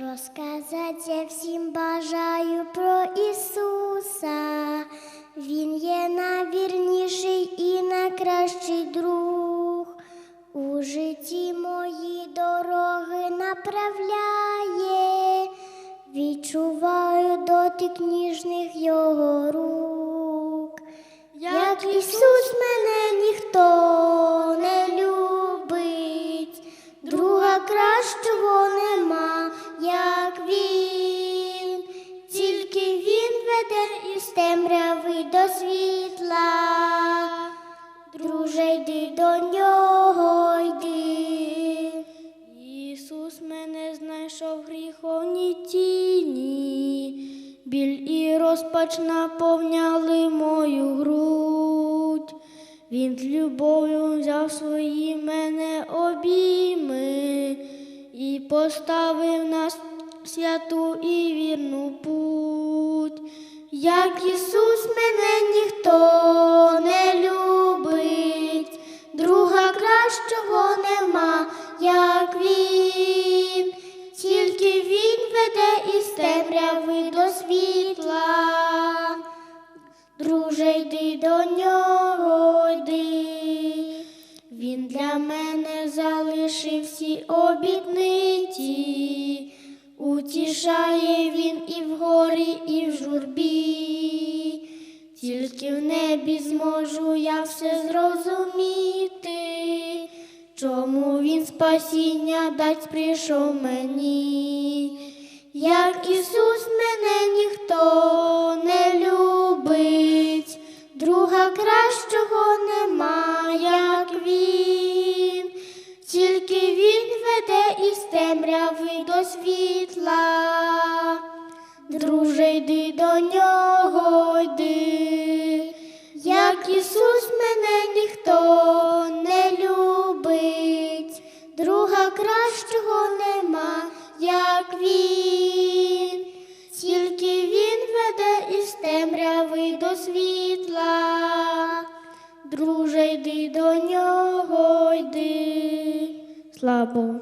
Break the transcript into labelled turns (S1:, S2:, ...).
S1: Розказати я всім бажаю про Ісуса. Він є найвірніший і найкращий друг. У житті мої дороги направляє, відчуваю дотик ніжних його рук. Як Ісус
S2: біль і розпач наповняли мою грудь. Він з любов'ю взяв свої мене обійми і поставив нас святу і вірну путь.
S1: Як Ісус мене ніхто не любить, друга кращого нема, як Він, обітниці, утішає він і в горі, і в журбі. Тільки в небі зможу я все зрозуміти, чому він спасіння дать прийшов мені. Як Ісус мене ніхто не любить, друга кращого нема, темряви до світла. Друже, йди до нього, йди, як Ісус мене ніхто не любить, друга кращого нема, як Він, тільки Він веде із темряви до світла. Друже, йди до нього, йди.
S2: Слава Богу.